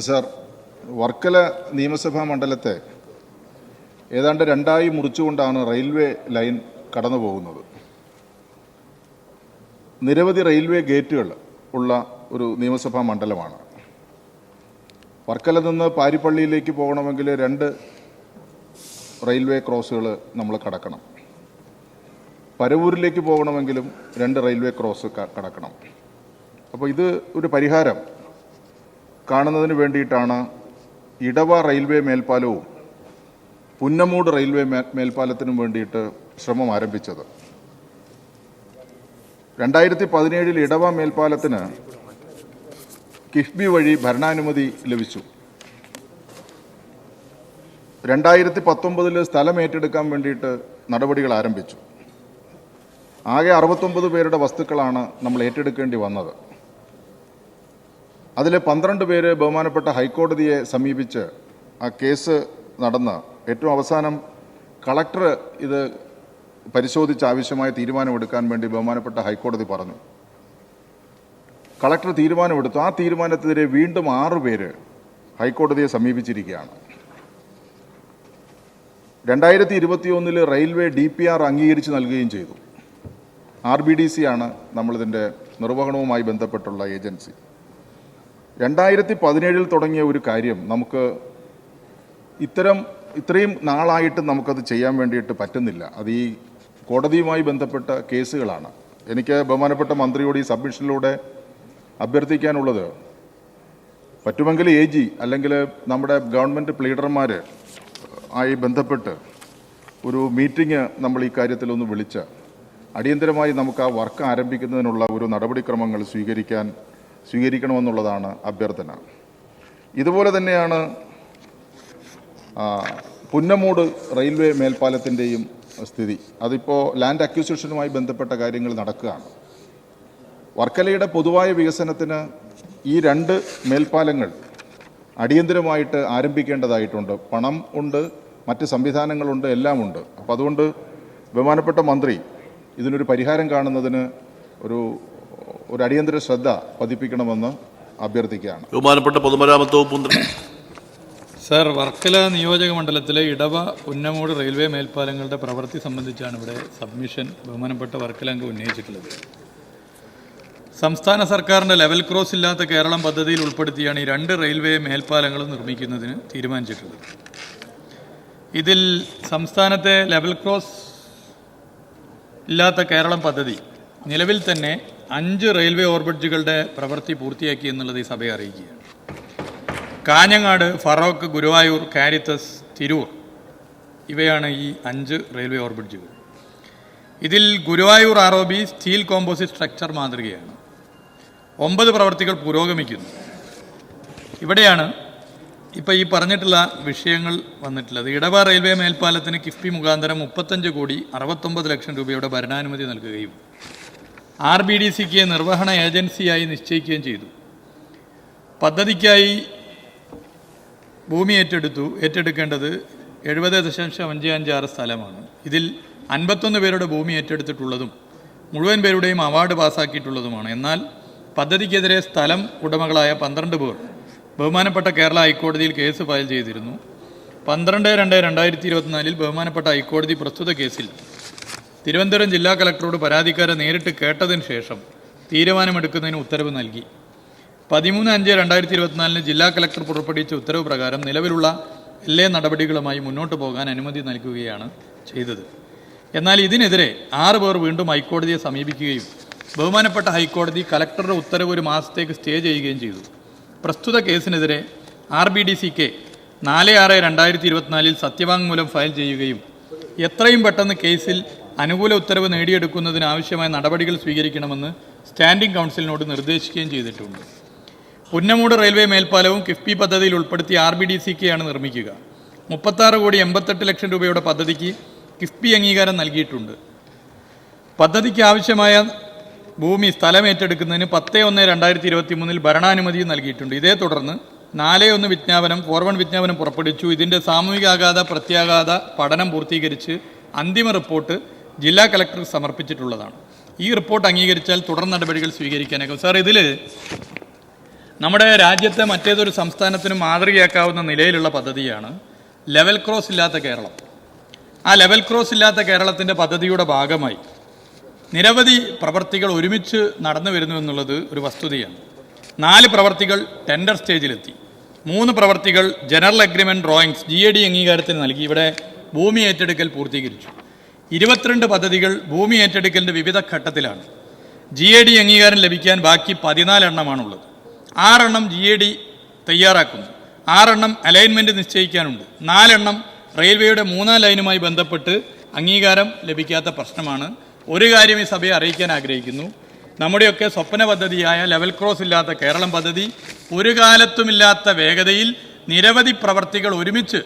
Sir Varkala നിയമസഭാ മണ്ഡലത്തെ ഏതാണ്ട് രണ്ടായി മുറിച്ചുകൊണ്ടാണ് റെയിൽവേ ലൈൻ കടന്നു പോകുന്നത്. നിരവധി റെയിൽവേ ഗേറ്റുകൾ ഉള്ള ഒരു നിയമസഭാ മണ്ഡലമാണ്. വർക്കല നിന്ന് പാരിപ്പള്ളിയിലേക്ക് പോകണമെങ്കിൽ രണ്ട് റെയിൽവേ ക്രോസുകൾ നമ്മൾ കടക്കണം. പരവൂരിലേക്ക് പോകണമെങ്കിലും രണ്ട് റെയിൽവേ ക്രോസ് കടക്കണം. അപ്പോൾ ഇത് ഒരു പരിഹാരം. കാണുന്നതിന് വേണ്ടിയിട്ടാണ് ഇടവ റെയിൽവേ മേൽപ്പാലവും പുന്നമൂട് റെയിൽവേ മേൽപ്പാലത്തിനും വേണ്ടിയിട്ട് ശ്രമം ആരംഭിച്ചത്. രണ്ടായിരത്തി പതിനേഴിൽ ഇടവ മേൽപ്പാലത്തിന് കിഫ്ബി വഴി ഭരണാനുമതി ലഭിച്ചു. രണ്ടായിരത്തി പത്തൊമ്പതിൽ സ്ഥലം ഏറ്റെടുക്കാൻ വേണ്ടിയിട്ട് നടപടികൾ ആരംഭിച്ചു. ആകെ അറുപത്തൊമ്പത് പേരുടെ വസ്തുക്കളാണ് നമ്മൾ ഏറ്റെടുക്കേണ്ടി വന്നത്. അതിലെ പന്ത്രണ്ട് പേര് ബഹുമാനപ്പെട്ട ഹൈക്കോടതിയെ സമീപിച്ച് ആ കേസ് നടന്ന്. ഏറ്റവും അവസാനം കളക്ടർ ഇത് പരിശോധിച്ച് ആവശ്യമായ തീരുമാനമെടുക്കാൻ വേണ്ടി ബഹുമാനപ്പെട്ട ഹൈക്കോടതി പറഞ്ഞു. കളക്ടർ തീരുമാനമെടുത്തു. ആ തീരുമാനത്തിനെതിരെ വീണ്ടും ആറ് പേര് ഹൈക്കോടതിയെ സമീപിച്ചിരിക്കുകയാണ്. രണ്ടായിരത്തി ഇരുപത്തിയൊന്നിൽ റെയിൽവേ ഡി പി ആർ അംഗീകരിച്ച് നൽകുകയും ചെയ്തു. ആർ ബി ഡി സി ആണ് നമ്മളിതിന്റെ നിർവഹണവുമായി ബന്ധപ്പെട്ടുള്ള ഏജൻസി. രണ്ടായിരത്തി പതിനേഴിൽ തുടങ്ങിയ ഒരു കാര്യം നമുക്ക് ഇത്തരം ഇത്രയും നാളായിട്ട് നമുക്കത് ചെയ്യാൻ വേണ്ടിയിട്ട് പറ്റുന്നില്ല. അത് ഈ കോടതിയുമായി ബന്ധപ്പെട്ട കേസുകളാണ്. എനിക്ക് ബഹുമാനപ്പെട്ട മന്ത്രിയോട് ഈ സബ്മിഷനിലൂടെ അഭ്യർത്ഥിക്കാനുള്ളത് പറ്റുമെങ്കിൽ എ ജി അല്ലെങ്കിൽ നമ്മുടെ ഗവൺമെന്റ് പ്ലീഡർമാർ ആയി ബന്ധപ്പെട്ട് ഒരു മീറ്റിംഗ് നമ്മൾ ഈ കാര്യത്തിലൊന്ന് വിളിച്ച് അടിയന്തരമായി നമുക്ക് ആ വർക്ക് ആരംഭിക്കുന്നതിനുള്ള ഒരു നടപടിക്രമങ്ങൾ സ്വീകരിക്കാൻ സ്വീകരിക്കണമെന്നുള്ളതാണ് അഭ്യർത്ഥന. ഇതുപോലെ തന്നെയാണ് പുന്നമൂട് റെയിൽവേ മേൽപ്പാലത്തിന്റെയും സ്ഥിതി. അതിപ്പോൾ ലാൻഡ് അക്വിസിഷനുമായി ബന്ധപ്പെട്ട കാര്യങ്ങൾ നടക്കുകയാണ്. വർക്കലയുടെ പൊതുവായ വികസനത്തിന് ഈ രണ്ട് മേൽപ്പാലങ്ങൾ അടിയന്തരമായിട്ട് ആരംഭിക്കേണ്ടതായിട്ടുണ്ട്. പണം ഉണ്ട് മറ്റ് സംവിധാനങ്ങളുണ്ട് എല്ലാം ഉണ്ട്. അപ്പോൾ അതുകൊണ്ട് ബഹുമാനപ്പെട്ട മന്ത്രി ഇതിനൊരു പരിഹാരം കാണുന്നതിന് ഒരു ഒരു അടിയന്തര ശ്രദ്ധ പതിപ്പിക്കണമെന്ന് അഭ്യർത്ഥിക്കുകയാണ്. ബഹുമാനപ്പെട്ട പൊതുമരാമത്ത് വകുപ്പ് മന്ത്രി. സർ വർക്കല നിയോജക മണ്ഡലത്തിലെ ഇടവ ഉന്നമൂട് റെയിൽവേ മേൽപ്പാലങ്ങളുടെ പ്രവൃത്തി സംബന്ധിച്ചാണ് ഇവിടെ സബ്മിഷൻ ബഹുമാനപ്പെട്ട വർക്കല അംഗം ഉന്നയിച്ചിട്ടുള്ളത്. സംസ്ഥാന സർക്കാരിന്റെ ലെവൽ ക്രോസ് ഇല്ലാത്ത കേരളം പദ്ധതിയിൽ ഉൾപ്പെടുത്തിയാണ് ഈ രണ്ട് റെയിൽവേ മേൽപ്പാലങ്ങളും നിർമ്മിക്കുന്നതിന് തീരുമാനിച്ചിട്ടുള്ളത്. ഇതിൽ സംസ്ഥാനത്തെ ലെവൽ ക്രോസ് ഇല്ലാത്ത കേരളം പദ്ധതി നിലവിൽ തന്നെ അഞ്ച് റെയിൽവേ ഓവർബ്രിഡ്ജുകളുടെ പ്രവൃത്തി പൂർത്തിയാക്കി എന്നുള്ളത് ഈ സഭയെ അറിയിക്കുകയാണ്. കാഞ്ഞങ്ങാട് ഫറോക്ക് ഗുരുവായൂർ കാരിത്തസ് തിരൂർ ഇവയാണ് ഈ അഞ്ച് റെയിൽവേ ഓവർബ്രിഡ്ജുകൾ. ഇതിൽ Guruvayur R O B steel composite structure മാതൃകയാണ്. ഒമ്പത് പ്രവർത്തികൾ പുരോഗമിക്കുന്നു. ഇവിടെയാണ് ഇപ്പോൾ ഈ പറഞ്ഞിട്ടുള്ള വിഷയങ്ങൾ വന്നിട്ടുള്ളത്. ഇടവ റെയിൽവേ മേൽപ്പാലത്തിന് കിഫ്ബി മുഖാന്തരം മുപ്പത്തഞ്ച് കോടി അറുപത്തൊമ്പത് ലക്ഷം രൂപയുടെ ഭരണാനുമതി നൽകുകയും ആർ ബി ഡി സിക്ക് നിർവഹണ ഏജൻസിയായി നിശ്ചയിക്കുകയും ചെയ്തു. പദ്ധതിക്കായി ഭൂമി ഏറ്റെടുത്തു ഏറ്റെടുക്കേണ്ടത് എഴുപത് ദശാംശം അഞ്ച് അഞ്ച് ആറ് സ്ഥലമാണ്. ഇതിൽ അൻപത്തൊന്ന് പേരുടെ ഭൂമി ഏറ്റെടുത്തിട്ടുള്ളതും മുഴുവൻ പേരുടെയും അവാർഡ് പാസ്സാക്കിയിട്ടുള്ളതുമാണ്. എന്നാൽ പദ്ധതിക്കെതിരെ സ്ഥലം ഉടമകളായ പന്ത്രണ്ട് പേർ ബഹുമാനപ്പെട്ട കേരള ഹൈക്കോടതിയിൽ കേസ് ഫയൽ ചെയ്തിരുന്നു. പന്ത്രണ്ട് രണ്ട് രണ്ടായിരത്തി ഇരുപത്തിനാലിൽ ബഹുമാനപ്പെട്ട ഹൈക്കോടതി പ്രസ്തുത കേസിൽ തിരുവനന്തപുരം ജില്ലാ കളക്ടറോട് പരാതിക്കാരെ നേരിട്ട് കേട്ടതിന് ശേഷം തീരുമാനമെടുക്കുന്നതിന് ഉത്തരവ് നൽകി. പതിമൂന്ന് അഞ്ച് രണ്ടായിരത്തി ഇരുപത്തിനാലിന് ജില്ലാ കളക്ടർ പുറപ്പെടുവിച്ച ഉത്തരവ് പ്രകാരം നിലവിലുള്ള എല്ലാ നടപടികളുമായി മുന്നോട്ട് പോകാൻ അനുമതി നൽകുകയാണ് ചെയ്തത്. എന്നാൽ ഇതിനെതിരെ ആറ് പേർ വീണ്ടും ഹൈക്കോടതിയെ സമീപിക്കുകയും ബഹുമാനപ്പെട്ട ഹൈക്കോടതി കലക്ടറുടെ ഉത്തരവ് ഒരു മാസത്തേക്ക് സ്റ്റേ ചെയ്യുകയും ചെയ്തു. പ്രസ്തുത കേസിനെതിരെ ആർ ബി ഡി സിക്ക് നാല് ആറ് രണ്ടായിരത്തി ഇരുപത്തിനാലിൽ സത്യവാങ്മൂലം ഫയൽ ചെയ്യുകയും എത്രയും പെട്ടെന്ന് കേസിൽ അനുകൂല ഉത്തരവ് നേടിയെടുക്കുന്നതിന് ആവശ്യമായ നടപടികൾ സ്വീകരിക്കണമെന്ന് സ്റ്റാൻഡിംഗ് കൗൺസിലിനോട് നിർദ്ദേശിക്കുകയും ചെയ്തിട്ടുണ്ട്. പുന്നമൂട് റെയിൽവേ മേൽപ്പാലവും കിഫ്ബി പദ്ധതിയിൽ ഉൾപ്പെടുത്തി ആർ ബി ഡി സിക്കെയാണ് നിർമ്മിക്കുക. മുപ്പത്താറ് കോടി എൺപത്തെട്ട് ലക്ഷം രൂപയുടെ പദ്ധതിക്ക് കിഫ്ബി അംഗീകാരം നൽകിയിട്ടുണ്ട്. പദ്ധതിക്ക് ആവശ്യമായ ഭൂമി സ്ഥലം ഏറ്റെടുക്കുന്നതിന് പത്ത് ഒന്ന് രണ്ടായിരത്തി ഇരുപത്തി മൂന്നിൽ ഭരണാനുമതിയും നൽകിയിട്ടുണ്ട്. ഇതേ തുടർന്ന് നാല് ഒന്ന് വിജ്ഞാപനം ഫോർ വൺ വിജ്ഞാപനം പുറപ്പെടുവിച്ചു. ഇതിന്റെ സാമൂഹികാഘാത പ്രത്യാഘാത പഠനം പൂർത്തീകരിച്ച് അന്തിമ റിപ്പോർട്ട് ജില്ലാ കളക്ടർക്ക് സമർപ്പിച്ചിട്ടുള്ളതാണ്. ഈ റിപ്പോർട്ട് അംഗീകരിച്ചാൽ തുടർ നടപടികൾ സ്വീകരിക്കാനാകും. സാർ ഇതിൽ നമ്മുടെ രാജ്യത്തെ മറ്റേതൊരു സംസ്ഥാനത്തിനും മാതൃകയാക്കാവുന്ന നിലയിലുള്ള പദ്ധതിയാണ് ലെവൽ ക്രോസ് ഇല്ലാത്ത കേരളം. ആ ലെവൽ ക്രോസ് ഇല്ലാത്ത കേരളത്തിന്റെ പദ്ധതിയുടെ ഭാഗമായി നിരവധി പ്രവർത്തികൾ ഒരുമിച്ച് നടന്നു വരുന്നു എന്നുള്ളത് ഒരു വസ്തുതയാണ്. നാല് പ്രവർത്തികൾ ടെൻഡർ സ്റ്റേജിലെത്തി മൂന്ന് പ്രവർത്തികൾ general agreement drawings G A D അംഗീകാരത്തിന് നൽകി. ഇവിടെ ഭൂമി ഏറ്റെടുക്കൽ പൂർത്തീകരിച്ചു. ഇരുപത്തിരണ്ട് പദ്ധതികൾ ഭൂമി ഏറ്റെടുക്കലിന്റെ വിവിധ ഘട്ടത്തിലാണ്. ജി എ ഡി അംഗീകാരം ലഭിക്കാൻ ബാക്കി പതിനാലെണ്ണമാണുള്ളത്. ആറെണ്ണം ജി എ ഡി തയ്യാറാക്കുന്നു. ആറെണ്ണം അലൈൻമെന്റ് നിശ്ചയിക്കാനുണ്ട്. നാലെണ്ണം റെയിൽവേയുടെ മൂന്നാം ലൈനുമായി ബന്ധപ്പെട്ട് അംഗീകാരം ലഭിക്കാത്ത പ്രശ്നമാണ്. ഒരു കാര്യം ഈ സഭയെ അറിയിക്കാൻ ആഗ്രഹിക്കുന്നു. നമ്മുടെയൊക്കെ സ്വപ്ന പദ്ധതിയായ ലെവൽ ക്രോസ് ഇല്ലാത്ത കേരളം പദ്ധതി ഒരു കാലത്തുമില്ലാത്ത വേഗതയിൽ നിരവധി പ്രവർത്തികൾ ഒരുമിച്ച്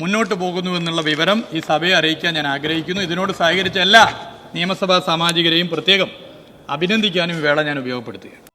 മുന്നോട്ട് പോകുന്നു എന്നുള്ള വിവരം ഈ സഭയെ അറിയിക്കാൻ ഞാൻ ആഗ്രഹിക്കുന്നു. ഇതിനോട് സഹകരിച്ച എല്ലാ നിയമസഭാ സാമാജികരെയും പ്രത്യേകം അഭിനന്ദിക്കാനും വേള ഞാൻ ഉപയോഗപ്പെടുത്തുകയാണ്.